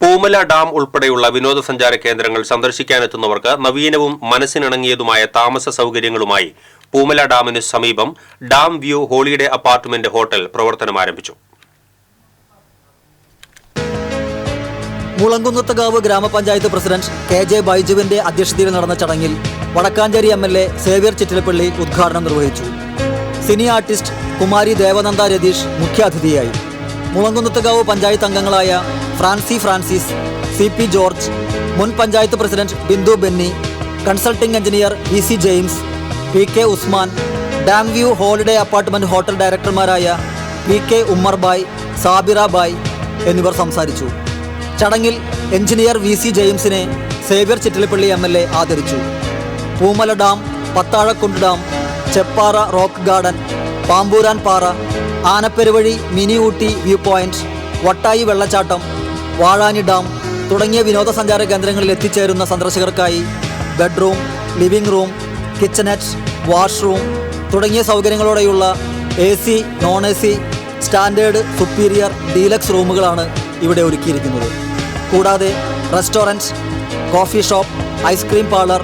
Poomala dam ഉൾപ്പെടെയുള്ള വിനോദസഞ്ചാര കേന്ദ്രങ്ങൾ സന്ദർശിക്കാനെത്തുന്നവർക്ക് നവീനവും മനസ്സിനിണങ്ങിയതുമായ താമസ സൗകര്യങ്ങളുമായി പൂമല ഡാമിന് സമീപം dam view holiday apartment hotel പ്രവർത്തനം ആരംഭിച്ചു. മുളങ്കുന്നത്തുകാവ് ഗ്രാമപഞ്ചായത്ത് പ്രസിഡന്റ് കെ ജെ ബൈജുവിന്റെ അധ്യക്ഷതയിൽ നടന്ന ചടങ്ങിൽ Vadakkanchery M L A Xavier Chittilappally ഉദ്ഘാടനം നിർവഹിച്ചു. സിനി ആർട്ടിസ്റ്റ് കുമാരി ദേവനന്ദ രതീഷ് മുഖ്യാതിഥിയായി. മുളങ്കുന്നത്തുകാവ് പഞ്ചായത്ത് അംഗങ്ങളായ Francy Francis C P George മുൻ panchayat president Bindu Benny consulting engineer V C James P K Usman dam view holiday apartment hotel ഡയറക്ടർമാരായ P K Ummer Bai Sabira Bai എന്നിവർ സംസാരിച്ചു. ചടങ്ങിൽ engineer V C ജെയിംസിനെ Xavier Chittilappally M L A ആദരിച്ചു. Poomala dam Pathazhakkundu dam Cheppara rock garden Pampooran Para Anaperuvazhi mini Ooty view point Vattayi വെള്ളച്ചാട്ടം Vazhani dam തുടങ്ങിയ വിനോദസഞ്ചാര കേന്ദ്രങ്ങളിൽ എത്തിച്ചേരുന്ന സന്ദർശകർക്കായി bedroom living room kitchenette washroom തുടങ്ങിയ സൗകര്യങ്ങളോടെയുള്ള A C non A C standard superior deluxe റൂമുകളാണ് ഇവിടെ ഒരുക്കിയിരിക്കുന്നത്. കൂടാതെ restaurant coffee shop ice cream parlour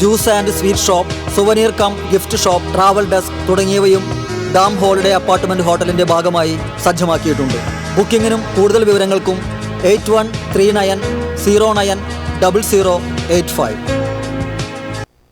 juice and sweet shop souvenir cum gift shop travel desk തുടങ്ങിയവയും ഡാം ഹോളിഡേ അപ്പാർട്ട്മെന്റ് ഹോട്ടലിന്റെ ഭാഗമായി സജ്ജമാക്കിയിട്ടുണ്ട്. ബുക്കിംഗിനും കൂടുതൽ വിവരങ്ങൾക്കും eight one three nine zero nine double zero eight five.